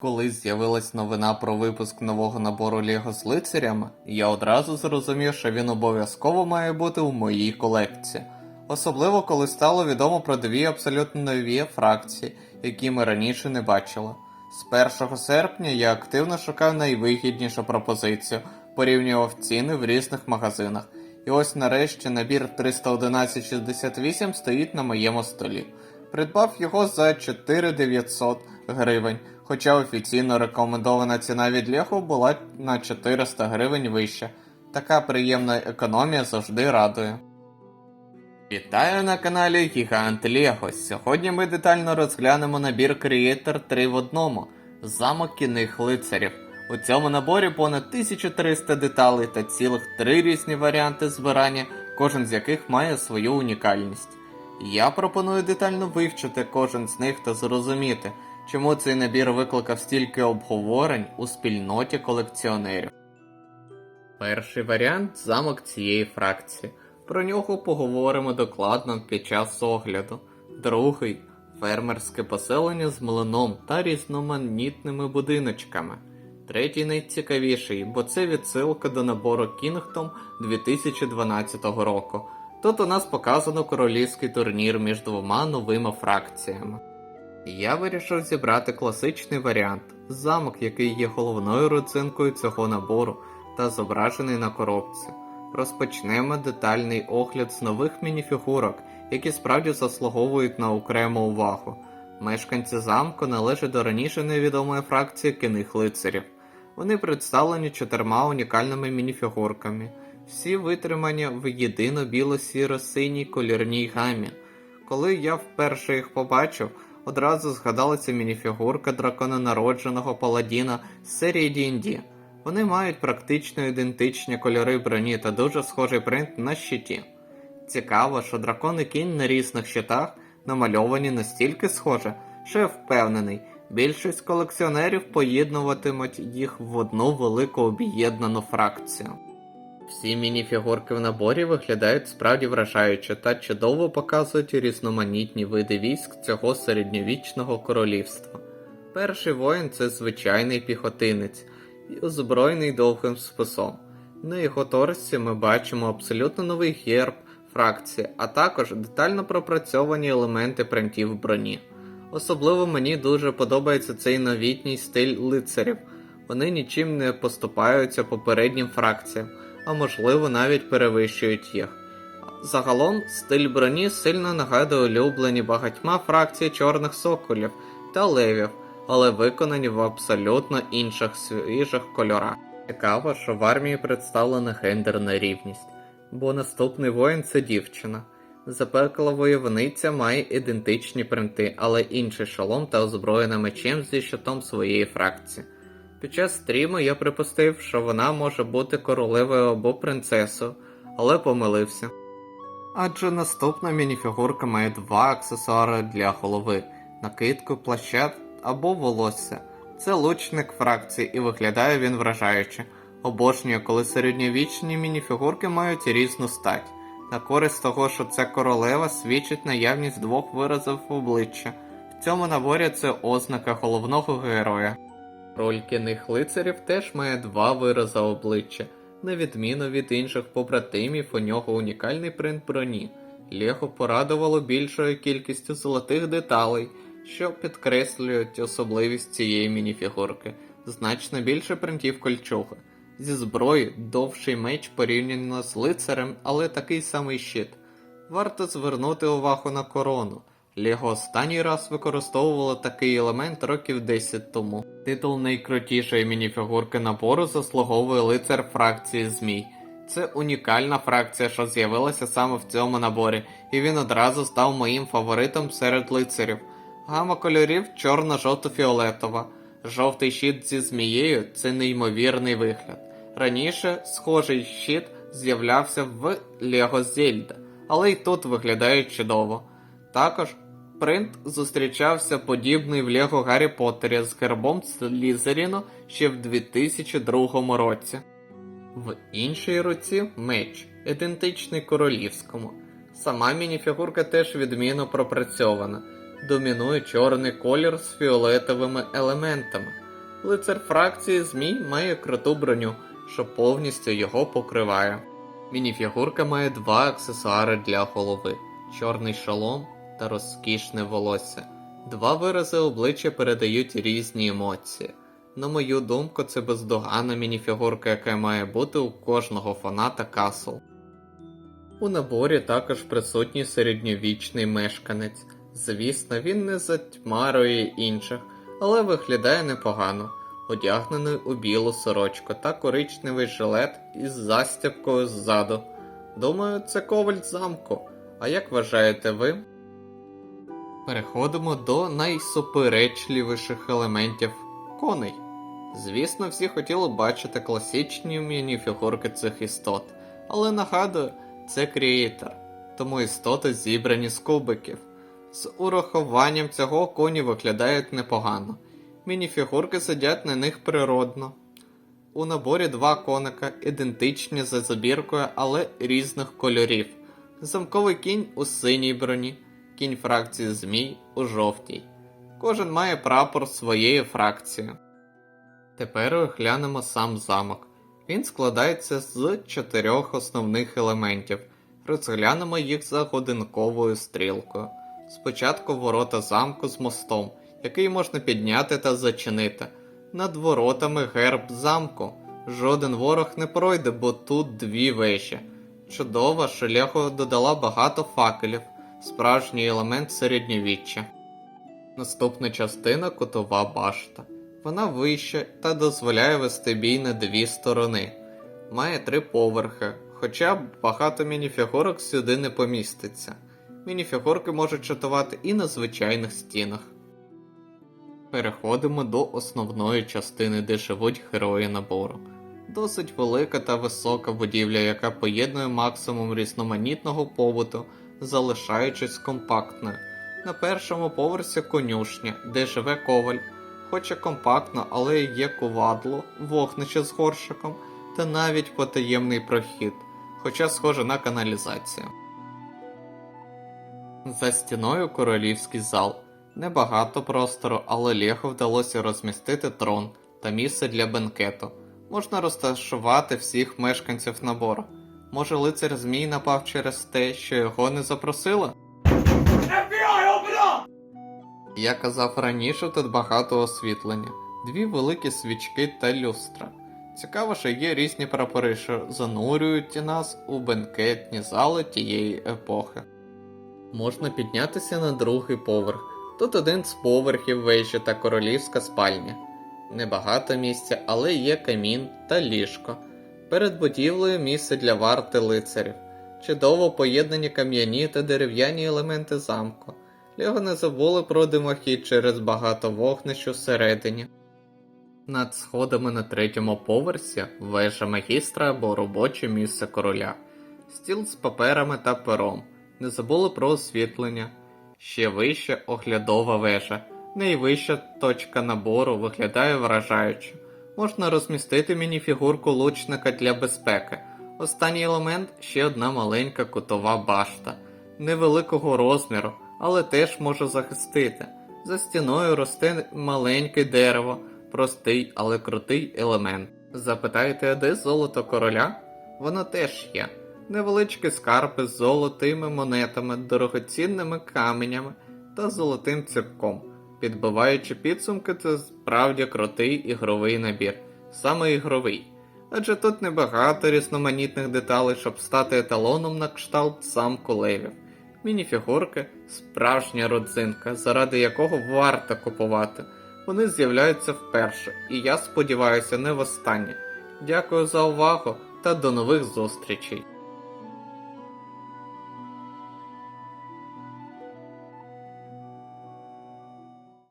Коли з'явилась новина про випуск нового набору Лего з лицарями, я одразу зрозумів, що він обов'язково має бути у моїй колекції. Особливо коли стало відомо про дві абсолютно нові фракції, які ми раніше не бачили. З 1 серпня я активно шукав найвигіднішу пропозицію, порівнював ціни в різних магазинах. І ось нарешті набір 31168 стоїть на моєму столі. Придбав його за 4900 гривень, хоча офіційно рекомендована ціна від Лего була на 400 гривень вища. Така приємна економія завжди радує. Вітаю на каналі Гігант Лего. Сьогодні ми детально розглянемо набір Creator 3 в одному замок кінних лицарів. У цьому наборі понад 1300 деталей та цілих три різні варіанти збирання, кожен з яких має свою унікальність. Я пропоную детально вивчити кожен з них та зрозуміти, чому цей набір викликав стільки обговорень у спільноті колекціонерів. Перший варіант замок цієї фракції. Про нього поговоримо докладно під час огляду. Другий фермерське поселення з млином та різноманітними будиночками. Третій найцікавіший, бо це відсилка до набору Kingdom 2012 року. Тут у нас показано королівський турнір між двома новими фракціями. Я вирішив зібрати класичний варіант замок, який є головною родзинкою цього набору та зображений на коробці. Розпочнемо детальний огляд з нових мініфігурок, які справді заслуговують на окрему увагу. Мешканці замку належать до раніше невідомої фракції киних лицарів. Вони представлені чотирма унікальними мініфігурками, всі витримані в єдино біло-сіро-синій колірній гамі. Коли я вперше їх побачив, одразу згадалася мініфігурка дракона народженого паладіна з серії D&D. Вони мають практично ідентичні кольори броні та дуже схожий принт на щиті. Цікаво, що дракон і кінь на різних щитах намальовані настільки схоже, що я впевнений, більшість колекціонерів поєднуватимуть їх в одну велику об'єднану фракцію. Всі мініфігурки в наборі виглядають справді вражаюче та чудово показують різноманітні види військ цього середньовічного королівства. Перший воїн це звичайний піхотинець, і озброєний довгим списом. На його торсі ми бачимо абсолютно новий герб фракції, а також детально пропрацьовані елементи принтів броні. Особливо мені дуже подобається цей новітній стиль лицарів. Вони нічим не поступаються попереднім фракціям, а можливо навіть перевищують їх. Загалом стиль броні сильно нагадує улюблені багатьма фракції чорних соколів та левів, але виконані в абсолютно інших свіжих кольорах. Цікаво, що в армії представлена гендерна рівність, бо наступний воїн це дівчина. Запекла войовниця має ідентичні принти, але інший шолом та озброєна мечем зі щитом своєї фракції. Під час стріму я припустив, що вона може бути королевою або принцесою, але помилився. Адже наступна мініфігурка має два аксесуари для голови: накидку, плаща або волосся. Це лучник фракції і виглядає він вражаюче. Обожнюю, коли середньовічні мініфігурки мають різну стать. На користь того, що це королева, свідчить наявність двох виразів обличчя. В цьому наборі це ознака головного героя. Роль кінних лицарів теж має два вирази обличчя. На відміну від інших побратимів, у нього унікальний принт броні. Лего порадувало більшою кількістю золотих деталей, що підкреслюють особливість цієї мініфігурки. Значно більше принтів кольчуги. Зі зброї довший меч порівняно з лицарем, але такий самий щит. Варто звернути увагу на корону. Лего останній раз використовувало такий елемент років 10 тому. Титул найкрутішої мініфігурки набору заслуговує лицар фракції Змій. Це унікальна фракція, що з'явилася саме в цьому наборі, і він одразу став моїм фаворитом серед лицарів. Гама кольорів чорно-жовто-фіолетова. Жовтий щит зі змією це неймовірний вигляд. Раніше схожий щит з'являвся в Лего Зельда, але й тут виглядає чудово. Також принт зустрічався подібний в Лего Гаррі Поттері з гербом Слізеріну ще в 2002 році. В іншій руці меч, ідентичний королівському. Сама мініфігурка теж відмінно пропрацьована. Домінує чорний колір з фіолетовими елементами. Лицар фракції Змій має круту броню, що повністю його покриває. Мініфігурка має два аксесуари для голови: чорний шолом та розкішне волосся. Два вирази обличчя передають різні емоції. На мою думку, це бездоганна мініфігурка, яка має бути у кожного фаната Касл. У наборі також присутній середньовічний мешканець. Звісно, він не затьмарює інших, але виглядає непогано, одягнений у білу сорочку та коричневий жилет із застібкою ззаду. Думаю, це коваль замку. А як вважаєте ви? Переходимо до найсуперечливіших елементів коней. Звісно, всі хотіли бачити класичні мініфігурки цих істот, але нагадую, це креатор, тому істоти зібрані з кубиків. З урахуванням цього коні виглядають непогано. Мініфігурки сидять на них природно. У наборі два коника, ідентичні за забіркою, але різних кольорів. Замковий кінь у синій броні, кінь фракції Змій у жовтій. Кожен має прапор своєї фракції. Тепер оглянемо сам замок. Він складається з чотирьох основних елементів. Розглянемо їх за годинковою стрілкою. Спочатку ворота замку з мостом, який можна підняти та зачинити. Над воротами герб замку. Жоден ворог не пройде, бо тут дві вежі. Чудова, Лего додала багато факелів, справжній елемент середньовіччя. Наступна частина кутова башта. Вона вища та дозволяє вести бій на дві сторони. Має три поверхи, хоча багато мініфігурок сюди не поміститься. Мініфігурки можуть чатувати і на звичайних стінах. Переходимо до основної частини, де живуть герої набору. Досить велика та висока будівля, яка поєднує максимум різноманітного побуту, залишаючись компактною. На першому поверсі конюшня, де живе коваль, хоча компактно, але є ковадло, вогнище з горщиком та навіть потаємний прохід, хоча схоже на каналізацію. За стіною королівський зал. Небагато простору, але Лего вдалося розмістити трон та місце для бенкету. Можна розташувати всіх мешканців набору. Може, лицар Змій напав через те, що його не запросили? Я казав раніше, тут багато освітлення, дві великі свічки та люстра. Цікаво, що є різні прапори, що занурюють нас у бенкетні зали тієї епохи. Можна піднятися на другий поверх. Тут один з поверхів вежі та королівська спальня. Небагато місця, але є камін та ліжко. Перед будівлею місце для варти лицарів. Чудово поєднані кам'яні та дерев'яні елементи замку. Його не забули про димохід через багато вогнищ усередині. Над сходами на третьому поверсі вежа магістра або робоче місце короля, стіл з паперами та пером. Не забули про освітлення. Ще вище оглядова вежа. Найвища точка набору виглядає вражаюче. Можна розмістити мініфігурку лучника для безпеки. Останній елемент ще одна маленька кутова башта, невеликого розміру, але теж може захистити. За стіною росте маленьке дерево, простий, але крутий елемент. Запитаєте, де золото короля? Воно теж є. Невеличкі скарби з золотими монетами, дорогоцінними каменями та золотим ціпком. Підбиваючи підсумки, це справді крутий ігровий набір, саме ігровий. Адже тут небагато різноманітних деталей, щоб стати еталоном на кшталт замку левів. Мініфігурки справжня родзинка, заради якого варто купувати. Вони з'являються вперше, і я сподіваюся, не востаннє. Дякую за увагу та до нових зустрічей!